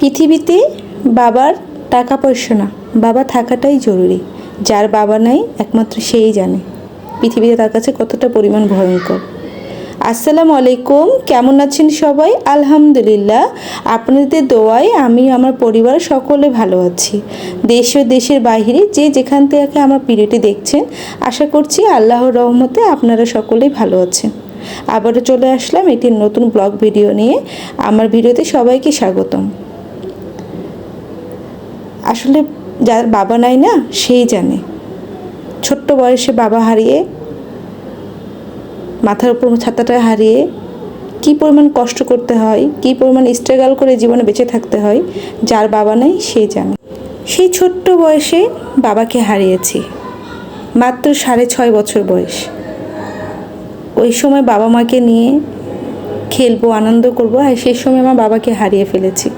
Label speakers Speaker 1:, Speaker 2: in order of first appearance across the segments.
Speaker 1: পৃথিবীতে বাবার টাকা পয়সা না, বাবা থাকাটাই জরুরি। যার বাবা নাই, একমাত্র সেই জানে পৃথিবীতে তার কাছে কতটা পরিমাণ ভয়ঙ্কর। আসসালামু আলাইকুম, কেমন আছেন সবাই? আলহামদুলিল্লাহ, আপনাদের দোয়ায় আমি আমার পরিবার সকলে ভালো আছি। দেশ ও দেশের বাইরে যে যেখান থেকে আমার ভিডিওটি দেখছেন, আশা করছি আল্লাহর রহমতে আপনারা সকলেই ভালো আছেন। আবারও চলে আসলাম একটি নতুন ব্লগ ভিডিও নিয়ে। আমার ভিডিওতে সবাইকে স্বাগতম। আসলে যার বাবা নাই না, সেই জানে। ছোট্ট বয়সে বাবা হারিয়ে, মাথার উপর ছাতাটা হারিয়ে কী পরিমাণ কষ্ট করতে হয়, কী পরিমাণ স্ট্রাগল করে জীবনে বেঁচে থাকতে হয়, যার বাবা নেই, সে জানে। সেই ছোট্ট বয়সে বাবাকে হারিয়েছি, মাত্র সাড়ে ছয় বছর বয়স। ওই সময় বাবা মাকে নিয়ে খেলব, আনন্দ করব, আর সেই সময় আমার বাবাকে হারিয়ে ফেলেছি।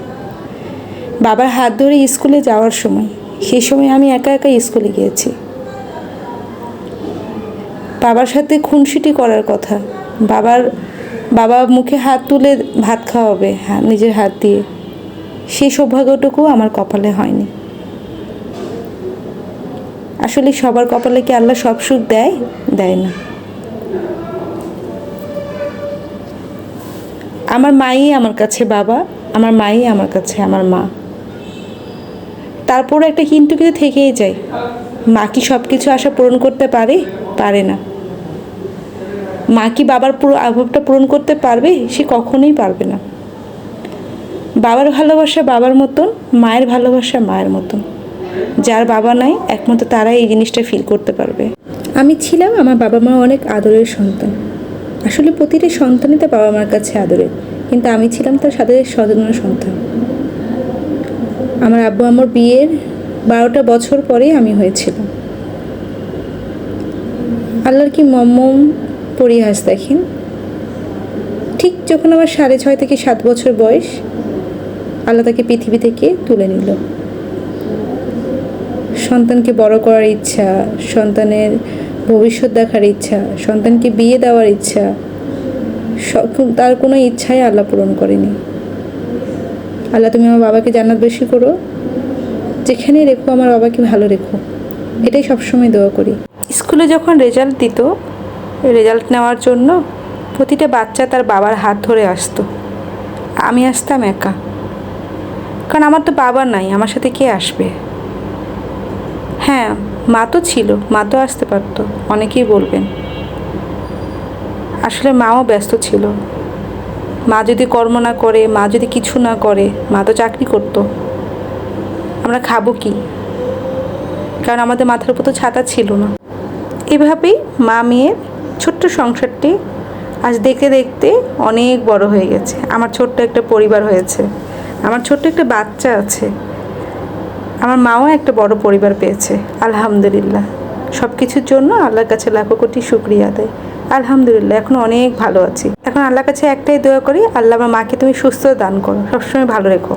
Speaker 1: বাবার হাত ধরে স্কুলে যাওয়ার সময়। সেই সময় আমি একা একা স্কুলে গিয়েছি। বাবার সাথে খুনসুটি করার কথা। বাবার, বাবা মুখে হাত তুলে ভাত খাওয়াবে হ্যাঁ নিজের হাত দিয়ে। সেই সৌভাগ্যটুকু আমার কপালে হয়নি। আসলে সবার কপালে কি আল্লাহ সব সুখ দেয়? দেয় না। আমার মাই আমার কাছে বাবা, আমার মাই আমার কাছে আমার মা। তারপর একটা কিন্তু কিন্তু থেকেই যায়। মা কি সব কিছু আশা পূরণ করতে পারে? পারে না। মা কি বাবার পুরো অভাবটা পূরণ করতে পারবে? সে কখনোই পারবে না। বাবার ভালোবাসা বাবার মতন, মায়ের ভালোবাসা মায়ের মতন। যার বাবা নাই, একমাত্র তারাই এই জিনিসটা ফিল করতে পারবে। আমি ছিলাম আমার বাবা মা অনেক আদরের সন্তান। আসলে প্রতিটি সন্তানই তার বাবা মার কাছে আদরের। কিন্তু আমি ছিলাম তার সাথে স্বজনের সন্তান। আমার আব্বু আমার বিয়ের বারোটা বছর পরেই আমি হয়েছিলাম। আল্লাহর কি মম্মম পরিহাস দেখেন? ঠিক যখন আমার সাড়ে ছয় থেকে সাত বছর বয়স, আল্লাহ তাকে পৃথিবী থেকে তুলে নিল। সন্তানকে বড় করার ইচ্ছা, সন্তানের ভবিষ্যৎ দেখার ইচ্ছা, সন্তানকে বিয়ে দেওয়ার ইচ্ছা তার কোনো ইচ্ছাই আল্লাহ পূরণ করেনি। আল্লাহ তুমি আমার বাবাকে জান্নাত বেশি করো। যেখানেই রেখো, আমার বাবাকে ভালো রেখো। এটাই সবসময় দোয়া করি। স্কুলে যখন রেজাল্ট দিত, রেজাল্ট নেওয়ার জন্য প্রতিটা বাচ্চা তার বাবার হাত ধরে আসতো। আমি আসতাম একা। কারণ আমার তো বাবা নাই, আমার সাথে কে আসবে? হ্যাঁ মা তো ছিল, মা তো আসতে পারতো, অনেকেই বলবেন। আসলে মাও ব্যস্ত ছিল। মা যদি কর্ম না করে, মা যদি কিছু না করে, মা তো চাকরি করতো। আমরা খাব কি? কারণ আমাদের মাথার উপর তো ছাতা ছিল না। এভাবেই মা মেয়ের ছোট্ট সংসারটি আজ দেখতে দেখতে অনেক বড় হয়ে গেছে। আমার ছোট্ট একটা পরিবার হয়েছে। আমার ছোট্ট একটা বাচ্চা আছে। আমার মাও একটা বড় পরিবার পেয়েছে। আলহামদুলিল্লাহ। সব কিছুর জন্য আল্লাহর কাছে লাখো কোটি শুক্রিয়া দেয় আলহামদুলিল্লাহ, এখন অনেক ভালো আছি। এখন আল্লাহর কাছে একটাই দোয়া করি, আল্লাহ আমার মাকে তুমি সুস্থ দান করো, সবসময় ভালো রেখো।